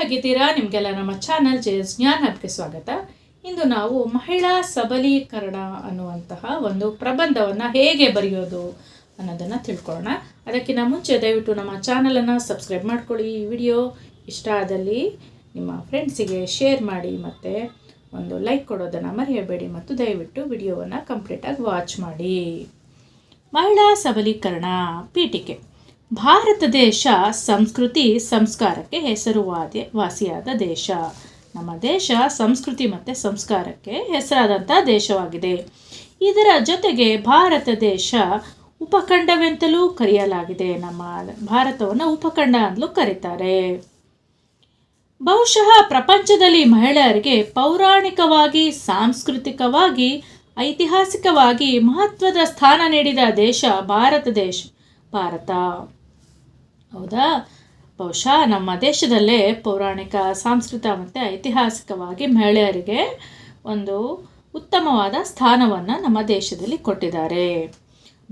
ಹೇಗಿದ್ದೀರಾ? ನಿಮಗೆಲ್ಲ ನಮ್ಮ ಚಾನಲ್ ಜೆ ಜ್ಞಾನ್ ಹಬ್ಗೆ ಸ್ವಾಗತ. ಇಂದು ನಾವು ಮಹಿಳಾ ಸಬಲೀಕರಣ ಅನ್ನುವಂತಹ ಒಂದು ಪ್ರಬಂಧವನ್ನು ಹೇಗೆ ಬರೆಯೋದು ಅನ್ನೋದನ್ನು ತಿಳ್ಕೊಳ್ಳೋಣ. ಅದಕ್ಕಿಂತ ಮುಂಚೆ ದಯವಿಟ್ಟು ನಮ್ಮ ಚಾನಲನ್ನು ಸಬ್ಸ್ಕ್ರೈಬ್ ಮಾಡ್ಕೊಳ್ಳಿ. ಈ ವಿಡಿಯೋ ಇಷ್ಟ ಆದಲ್ಲಿ ನಿಮ್ಮ ಫ್ರೆಂಡ್ಸಿಗೆ ಶೇರ್ ಮಾಡಿ ಮತ್ತು ಒಂದು ಲೈಕ್ ಕೊಡೋದನ್ನು ಮರೆಯಬೇಡಿ ಮತ್ತು ದಯವಿಟ್ಟು ವಿಡಿಯೋವನ್ನು ಕಂಪ್ಲೀಟಾಗಿ ವಾಚ್ ಮಾಡಿ. ಮಹಿಳಾ ಸಬಲೀಕರಣ ಪೀಠಿಕೆ. ಭಾರತ ದೇಶ ಸಂಸ್ಕೃತಿ ಸಂಸ್ಕಾರಕ್ಕೆ ಹೆಸರುವಾದ ವಾಸಿಯಾದ ದೇಶ. ನಮ್ಮ ದೇಶ ಸಂಸ್ಕೃತಿ ಮತ್ತು ಸಂಸ್ಕಾರಕ್ಕೆ ಹೆಸರಾದಂಥ ದೇಶವಾಗಿದೆ. ಇದರ ಜೊತೆಗೆ ಭಾರತ ದೇಶ ಉಪಖಂಡವೆಂತಲೂ ಕರೆಯಲಾಗಿದೆ. ನಮ್ಮ ಭಾರತವನ್ನು ಉಪಖಂಡ ಅಂತಲೂ ಕರೀತಾರೆ. ಬಹುಶಃ ಪ್ರಪಂಚದಲ್ಲಿ ಮಹಿಳೆಯರಿಗೆ ಪೌರಾಣಿಕವಾಗಿ, ಸಾಂಸ್ಕೃತಿಕವಾಗಿ, ಐತಿಹಾಸಿಕವಾಗಿ ಮಹತ್ವದ ಸ್ಥಾನ ನೀಡಿದ ದೇಶ ಭಾರತ ದೇಶ, ಭಾರತ. ಹೌದಾ? ಬಹುಶಃ ನಮ್ಮ ದೇಶದಲ್ಲೇ ಪೌರಾಣಿಕ, ಸಾಂಸ್ಕೃತ ಮತ್ತು ಐತಿಹಾಸಿಕವಾಗಿ ಮಹಿಳೆಯರಿಗೆ ಒಂದು ಉತ್ತಮವಾದ ಸ್ಥಾನವನ್ನು ನಮ್ಮ ದೇಶದಲ್ಲಿ ಕೊಟ್ಟಿದ್ದಾರೆ.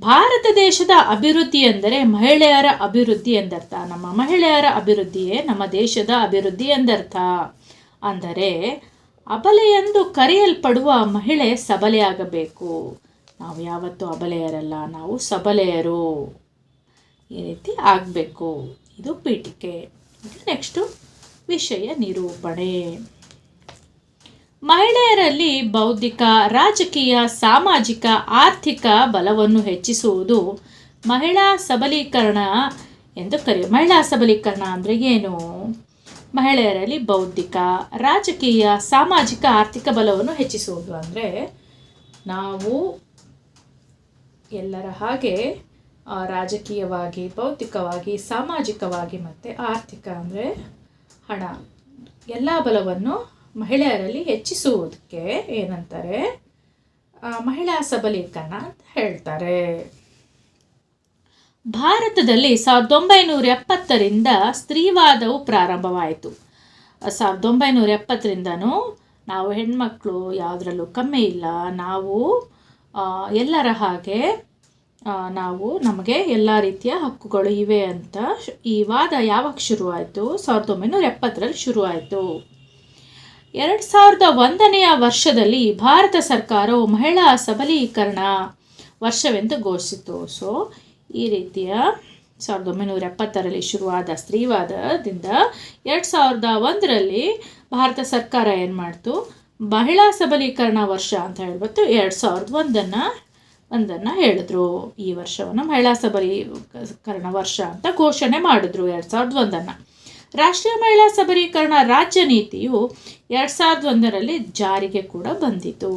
ಭಾರತ ದೇಶದ ಅಭಿವೃದ್ಧಿ ಎಂದರೆ ಮಹಿಳೆಯರ ಅಭಿವೃದ್ಧಿ ಎಂದರ್ಥ. ನಮ್ಮ ಮಹಿಳೆಯರ ಅಭಿವೃದ್ಧಿಯೇ ನಮ್ಮ ದೇಶದ ಅಭಿವೃದ್ಧಿ ಎಂದರ್ಥ. ಅಂದರೆ ಅಬಲೆಯೆಂದು ಕರೆಯಲ್ಪಡುವ ಮಹಿಳೆ ಸಬಲೆಯಾಗಬೇಕು. ನಾವು ಯಾವತ್ತೂ ಅಬಲೆಯರಲ್ಲ, ನಾವು ಸಬಲೆಯರು. ಈ ರೀತಿ ಆಗಬೇಕು. ಇದು ಪೀಠಿಕೆ. ನೆಕ್ಸ್ಟು ವಿಷಯ ನಿರೂಪಣೆ. ಮಹಿಳೆಯರಲ್ಲಿ ಬೌದ್ಧಿಕ, ರಾಜಕೀಯ, ಸಾಮಾಜಿಕ, ಆರ್ಥಿಕ ಬಲವನ್ನು ಹೆಚ್ಚಿಸುವುದು ಮಹಿಳಾ ಸಬಲೀಕರಣ ಎಂದು ಕರೆಯ, ಮಹಿಳಾ ಸಬಲೀಕರಣ ಅಂದರೆ ಏನು? ಮಹಿಳೆಯರಲ್ಲಿ ಬೌದ್ಧಿಕ, ರಾಜಕೀಯ, ಸಾಮಾಜಿಕ, ಆರ್ಥಿಕ ಬಲವನ್ನು ಹೆಚ್ಚಿಸುವುದು ಅಂದರೆ ನಾವು ಎಲ್ಲರ ಹಾಗೆ ರಾಜಕೀಯವಾಗಿ, ಭೌತಿಕವಾಗಿ, ಸಾಮಾಜಿಕವಾಗಿ ಮತ್ತು ಆರ್ಥಿಕ ಅಂದರೆ ಹಣ. ಎಲ್ಲ ಬಲವನ್ನು ಮಹಿಳೆಯರಲ್ಲಿ ಹೆಚ್ಚಿಸುವುದಕ್ಕೆ ಏನಂತಾರೆ? ಮಹಿಳಾ ಸಬಲೀಕರಣ ಅಂತ ಹೇಳ್ತಾರೆ. ಭಾರತದಲ್ಲಿ ಸಾವಿರದ ಒಂಬೈನೂರ ಎಪ್ಪತ್ತರಿಂದ ಸ್ತ್ರೀವಾದವು ಪ್ರಾರಂಭವಾಯಿತು. ಸಾವಿರದ ಒಂಬೈನೂರ ಎಪ್ಪತ್ತರಿಂದನೂ ನಾವು ಹೆಣ್ಮಕ್ಳು ಯಾವುದರಲ್ಲೂ ಕಮ್ಮಿ ಇಲ್ಲ. ನಾವು ಎಲ್ಲರ ಹಾಗೆ ನಾವು ನಮಗೆ ಎಲ್ಲ ರೀತಿಯ ಹಕ್ಕುಗಳು ಇವೆ ಅಂತ ಈ ವಾದ ಯಾವಾಗ ಶುರುವಾಯಿತು? ಸಾವಿರದ ಒಂಬೈನೂರ ಎಪ್ಪತ್ತರಲ್ಲಿ ಶುರುವಾಯಿತು. ಎರಡು ಸಾವಿರದ ಒಂದನೆಯ ವರ್ಷದಲ್ಲಿ ಭಾರತ ಸರ್ಕಾರವು ಮಹಿಳಾ ಸಬಲೀಕರಣ ವರ್ಷವೆಂದು ಘೋಷಿಸಿತು. ಸೊ ಈ ರೀತಿಯ ಸಾವಿರದ ಒಂಬೈನೂರ ಎಪ್ಪತ್ತರಲ್ಲಿ ಶುರುವಾದ ಸ್ತ್ರೀವಾದದಿಂದ ಎರಡು ಸಾವಿರದ ಒಂದರಲ್ಲಿ ಭಾರತ ಸರ್ಕಾರ ಏನು ಮಾಡ್ತು? ಮಹಿಳಾ ಸಬಲೀಕರಣ ವರ್ಷ ಅಂತ ಹೇಳ್ಬಿಟ್ಟು ಎರಡು ಸಾವಿರದ ಒಂದನ್ನು ಒಂದನ್ನು ಹೇಳಿದ್ರು ಈ ವರ್ಷವನ್ನು ಮಹಿಳಾ ಸಬಲೀಕರಣ ವರ್ಷ ಅಂತ ಘೋಷಣೆ ಮಾಡಿದ್ರು ಎರಡು ಸಾವಿರದ ಒಂದನ್ನು. ರಾಷ್ಟ್ರೀಯ ಮಹಿಳಾ ಸಬಲೀಕರಣ ರಾಜ್ಯ ನೀತಿಯು ಎರಡು ಸಾವಿರದ ಒಂದರಲ್ಲಿ ಜಾರಿಗೆ ಕೂಡ ಬಂದಿತು.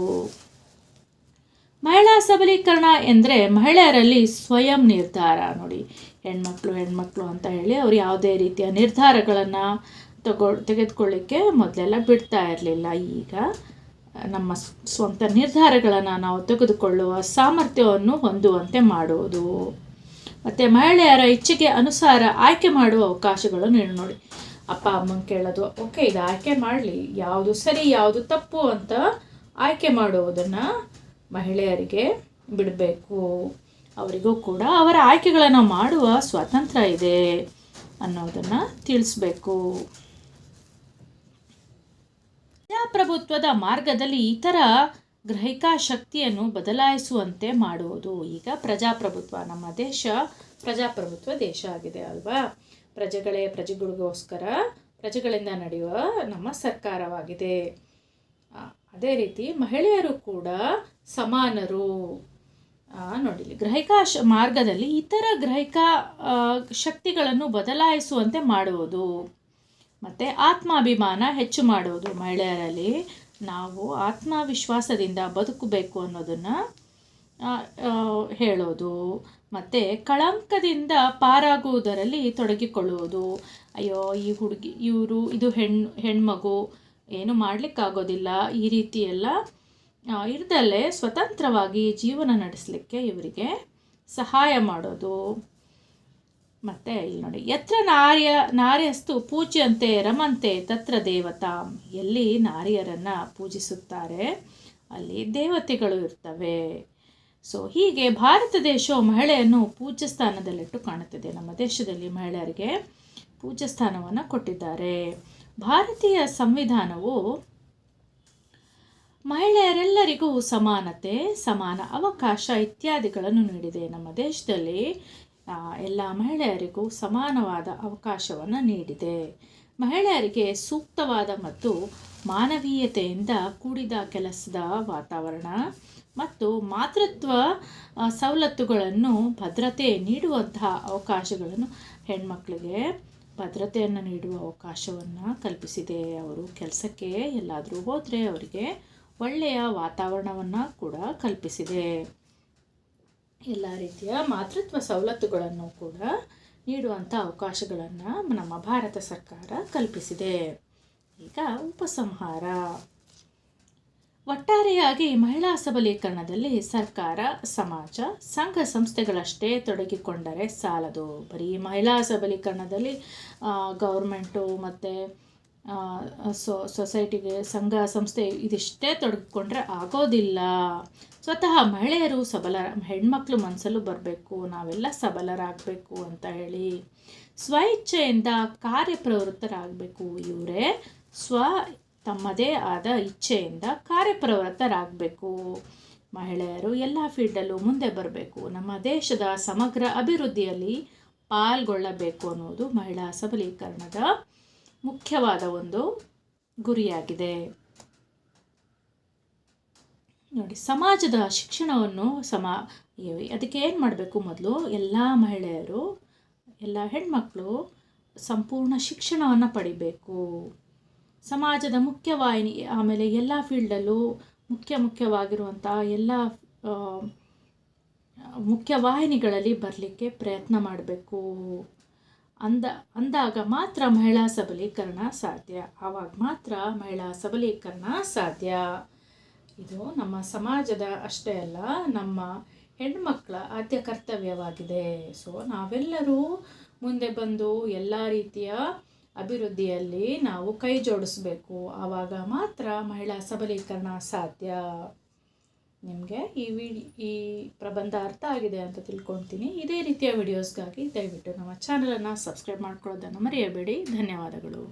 ಮಹಿಳಾ ಸಬಲೀಕರಣ ಎಂದರೆ ಮಹಿಳೆಯರಲ್ಲಿ ಸ್ವಯಂ ನಿರ್ಧಾರ ನೋಡಿ. ಹೆಣ್ಮಕ್ಳು ಹೆಣ್ಮಕ್ಳು ಅಂತ ಹೇಳಿ ಅವ್ರು ಯಾವುದೇ ರೀತಿಯ ನಿರ್ಧಾರಗಳನ್ನು ತಗೊ ತೆಗೆದುಕೊಳ್ಳಿಕ್ಕೆ ಮೊದಲೆಲ್ಲ ಬಿಡ್ತಾ ಇರಲಿಲ್ಲ. ಈಗ ನಮ್ಮ ಸ್ವಂತ ನಿರ್ಧಾರಗಳನ್ನು ನಾವು ತೆಗೆದುಕೊಳ್ಳುವ ಸಾಮರ್ಥ್ಯವನ್ನು ಹೊಂದುವಂತೆ ಮಾಡುವುದು. ಮತ್ತು ಮಹಿಳೆಯರ ಇಚ್ಛೆಗೆ ಅನುಸಾರ ಆಯ್ಕೆ ಮಾಡುವ ಅವಕಾಶಗಳನ್ನು ನೀನು ನೋಡಿ. ಅಪ್ಪ ಅಮ್ಮನ ಕೇಳೋದು, ಓಕೆ, ಇದು ಆಯ್ಕೆ ಮಾಡಲಿ. ಯಾವುದು ಸರಿ, ಯಾವುದು ತಪ್ಪು ಅಂತ ಆಯ್ಕೆ ಮಾಡುವುದನ್ನು ಮಹಿಳೆಯರಿಗೆ ಬಿಡಬೇಕು. ಅವರಿಗೂ ಕೂಡ ಅವರ ಆಯ್ಕೆಗಳನ್ನು ಮಾಡುವ ಸ್ವಾತಂತ್ರ್ಯ ಇದೆ ಅನ್ನೋದನ್ನು ತಿಳಿಸ್ಬೇಕು. ಪ್ರಜಾಪ್ರಭುತ್ವದ ಮಾರ್ಗದಲ್ಲಿ ಇತರ ಗ್ರಹಿಕಾ ಶಕ್ತಿಯನ್ನು ಬದಲಾಯಿಸುವಂತೆ ಮಾಡುವುದು. ಈಗ ಪ್ರಜಾಪ್ರಭುತ್ವ, ನಮ್ಮ ದೇಶ ಪ್ರಜಾಪ್ರಭುತ್ವ ದೇಶ ಆಗಿದೆ ಅಲ್ವಾ? ಪ್ರಜೆಗಳೇ ಪ್ರಜೆಗಳಿಗೋಸ್ಕರ ಪ್ರಜೆಗಳಿಂದ ನಡೆಯುವ ನಮ್ಮ ಸರ್ಕಾರವಾಗಿದೆ. ಅದೇ ರೀತಿ ಮಹಿಳೆಯರು ಕೂಡ ಸಮಾನರು. ನೋಡಿಲಿ ನೋಡಿ ಗ್ರಹಿಕಾ ಶ, ಮಾರ್ಗದಲ್ಲಿ ಇತರ ಗ್ರಹಿಕಾ ಶಕ್ತಿಗಳನ್ನು ಬದಲಾಯಿಸುವಂತೆ ಮಾಡುವುದು. ಮತ್ತು ಆತ್ಮಾಭಿಮಾನ ಹೆಚ್ಚು ಮಾಡೋದು ಮಹಿಳೆಯರಲ್ಲಿ. ನಾವು ಆತ್ಮವಿಶ್ವಾಸದಿಂದ ಬದುಕಬೇಕು ಅನ್ನೋದನ್ನು ಹೇಳೋದು. ಮತ್ತು ಕಳಂಕದಿಂದ ಪಾರಾಗುವುದರಲ್ಲಿ ತೊಡಗಿಕೊಳ್ಳುವುದು. ಅಯ್ಯೋ, ಈ ಹುಡುಗಿ, ಇವರು, ಇದು ಹೆಣ್ಣು ಹೆಣ್ಮಗು, ಏನು ಮಾಡಲಿಕ್ಕಾಗೋದಿಲ್ಲ. ಈ ರೀತಿ ಎಲ್ಲ ಇರದಲ್ಲೇ ಸ್ವತಂತ್ರವಾಗಿ ಜೀವನ ನಡೆಸಲಿಕ್ಕೆ ಇವರಿಗೆ ಸಹಾಯ ಮಾಡೋದು. ಮತ್ತು ಇಲ್ಲಿ ನೋಡಿ, ಯತ್ರ ನಾರ್ಯ, ನಾರ್ಯಸ್ತು ಪೂಜ್ಯಂತೆ ರಮಂತೆ ತತ್ರ ದೇವತಾ. ಎಲ್ಲಿ ನಾರಿಯರನ್ನು ಪೂಜಿಸುತ್ತಾರೆ, ಅಲ್ಲಿ ದೇವತೆಗಳು ಇರ್ತವೆ. ಸೊ ಹೀಗೆ ಭಾರತ ದೇಶವು ಮಹಿಳೆಯನ್ನು ಪೂಜ್ಯ ಸ್ಥಾನದಲ್ಲಿಟ್ಟು ಕಾಣುತ್ತದೆ. ನಮ್ಮ ದೇಶದಲ್ಲಿ ಮಹಿಳೆಯರಿಗೆ ಪೂಜ್ಯ ಸ್ಥಾನವನ್ನು ಕೊಟ್ಟಿದ್ದಾರೆ. ಭಾರತೀಯ ಸಂವಿಧಾನವು ಮಹಿಳೆಯರೆಲ್ಲರಿಗೂ ಸಮಾನತೆ, ಸಮಾನ ಅವಕಾಶ ಇತ್ಯಾದಿಗಳನ್ನು ನೀಡಿದೆ. ನಮ್ಮ ದೇಶದಲ್ಲಿ ಎಲ್ಲ ಮಹಿಳೆಯರಿಗೂ ಸಮಾನವಾದ ಅವಕಾಶವನ್ನು ನೀಡಿದೆ. ಮಹಿಳೆಯರಿಗೆ ಸೂಕ್ತವಾದ ಮತ್ತು ಮಾನವೀಯತೆಯಿಂದ ಕೂಡಿದ ಕೆಲಸದ ವಾತಾವರಣ ಮತ್ತು ಮಾತೃತ್ವ ಸವಲತ್ತುಗಳನ್ನು ಭದ್ರತೆ ನೀಡುವಂತಹ ಅವಕಾಶಗಳನ್ನು ಹೆಣ್ಮಕ್ಳಿಗೆ ಭದ್ರತೆಯನ್ನು ನೀಡುವ ಅವಕಾಶವನ್ನು ಕಲ್ಪಿಸಿದೆ. ಅವರು ಕೆಲಸಕ್ಕೆ ಎಲ್ಲಾದರೂ ಹೋದರೆ ಅವರಿಗೆ ಒಳ್ಳೆಯ ವಾತಾವರಣವನ್ನು ಕೂಡ ಕಲ್ಪಿಸಿದೆ. ಎಲ್ಲ ರೀತಿಯ ಮಾತೃತ್ವ ಸವಲತ್ತುಗಳನ್ನು ಕೂಡ ನೀಡುವಂಥ ಅವಕಾಶಗಳನ್ನು ನಮ್ಮ ಭಾರತ ಸರ್ಕಾರ ಕಲ್ಪಿಸಿದೆ. ಈಗ ಉಪಸಂಹಾರ. ಒಟ್ಟಾರೆಯಾಗಿ ಮಹಿಳಾ ಸಬಲೀಕರಣದಲ್ಲಿ ಸರ್ಕಾರ, ಸಮಾಜ, ಸಂಘ ಸಂಸ್ಥೆಗಳಷ್ಟೇ ತೊಡಗಿಕೊಂಡರೆ ಸಾಲದು. ಬರೀ ಮಹಿಳಾ ಸಬಲೀಕರಣದಲ್ಲಿ ಗೌರ್ಮೆಂಟು ಮತ್ತು ಸೊ, ಸೊಸೈಟಿಗೆ ಸಂಘ, ಸಂಸ್ಥೆ ಇದಿಷ್ಟೇ ತೊಡಗಿಕೊಂಡ್ರೆ ಆಗೋದಿಲ್ಲ. ಸ್ವತಃ ಮಹಿಳೆಯರು ಸಬಲ, ಹೆಣ್ಮಕ್ಳು ಮನಸ್ಸಲ್ಲೂ ಬರಬೇಕು, ನಾವೆಲ್ಲ ಸಬಲರಾಗಬೇಕು ಅಂತ ಹೇಳಿ ಸ್ವಇಚ್ಛೆಯಿಂದ ಕಾರ್ಯಪ್ರವೃತ್ತರಾಗಬೇಕು. ಇವರೇ ಸ್ವ, ತಮ್ಮದೇ ಆದ ಇಚ್ಛೆಯಿಂದ ಕಾರ್ಯಪ್ರವೃತ್ತರಾಗಬೇಕು. ಮಹಿಳೆಯರು ಎಲ್ಲ ಫೀಲ್ಡಲ್ಲೂ ಮುಂದೆ ಬರಬೇಕು. ನಮ್ಮ ದೇಶದ ಸಮಗ್ರ ಅಭಿವೃದ್ಧಿಯಲ್ಲಿ ಪಾಲ್ಗೊಳ್ಳಬೇಕು ಅನ್ನೋದು ಮಹಿಳಾ ಸಬಲೀಕರಣದ ಮುಖ್ಯವಾದ ಒಂದು ಗುರಿಯಾಗಿದೆ. ನೋಡಿ, ಸಮಾಜದ ಶಿಕ್ಷಣವನ್ನು ಸಮ, ಅದಕ್ಕೆ ಏನು ಮಾಡಬೇಕು ಮೊದಲು? ಎಲ್ಲ ಮಹಿಳೆಯರು, ಎಲ್ಲ ಹೆಣ್ಮಕ್ಕಳು ಸಂಪೂರ್ಣ ಶಿಕ್ಷಣವನ್ನು ಪಡಿಬೇಕು. ಸಮಾಜದ ಮುಖ್ಯವಾಹಿನಿ, ಆಮೇಲೆ ಎಲ್ಲ ಫೀಲ್ಡಲ್ಲೂ ಮುಖ್ಯ ಮುಖ್ಯವಾಗಿರುವಂಥ ಎಲ್ಲ ಮುಖ್ಯವಾಹಿನಿಗಳಲ್ಲಿ ಬರಲಿಕ್ಕೆ ಪ್ರಯತ್ನ ಮಾಡಬೇಕು. ಅಂದ, ಅಂದಾಗ ಮಾತ್ರ ಮಹಿಳಾ ಸಬಲೀಕರಣ ಸಾಧ್ಯ. ಆವಾಗ ಮಾತ್ರ ಮಹಿಳಾ ಸಬಲೀಕರಣ ಸಾಧ್ಯ. ಇದು ನಮ್ಮ ಸಮಾಜದ ಅಷ್ಟೇ ಅಲ್ಲ, ನಮ್ಮ ಹೆಣ್ಮಕ್ಳ ಆದ್ಯ ಕರ್ತವ್ಯವಾಗಿದೆ. ಸೊ ನಾವೆಲ್ಲರೂ ಮುಂದೆ ಬಂದು ಎಲ್ಲ ರೀತಿಯ ಅಭಿವೃದ್ಧಿಯಲ್ಲಿ ನಾವು ಕೈ ಜೋಡಿಸ್ಬೇಕು. ಆವಾಗ ಮಾತ್ರ ಮಹಿಳಾ ಸಬಲೀಕರಣ ಸಾಧ್ಯ. ನಿಮಗೆ ಈ ವಿಡಿ, ಈ ಪ್ರಬಂಧ ಅರ್ಥ ಆಗಿದೆ ಅಂತ ತಿಳ್ಕೊಳ್ತೀನಿ. ಇದೇ ರೀತಿಯ ವಿಡಿಯೋಸ್ಗಾಗಿ ದಯವಿಟ್ಟು ನಮ್ಮ ಚಾನಲನ್ನು ಸಬ್ಸ್ಕ್ರೈಬ್ ಮಾಡ್ಕೊಳ್ಳೋದನ್ನು ಮರೆಯಬೇಡಿ. ಧನ್ಯವಾದಗಳು.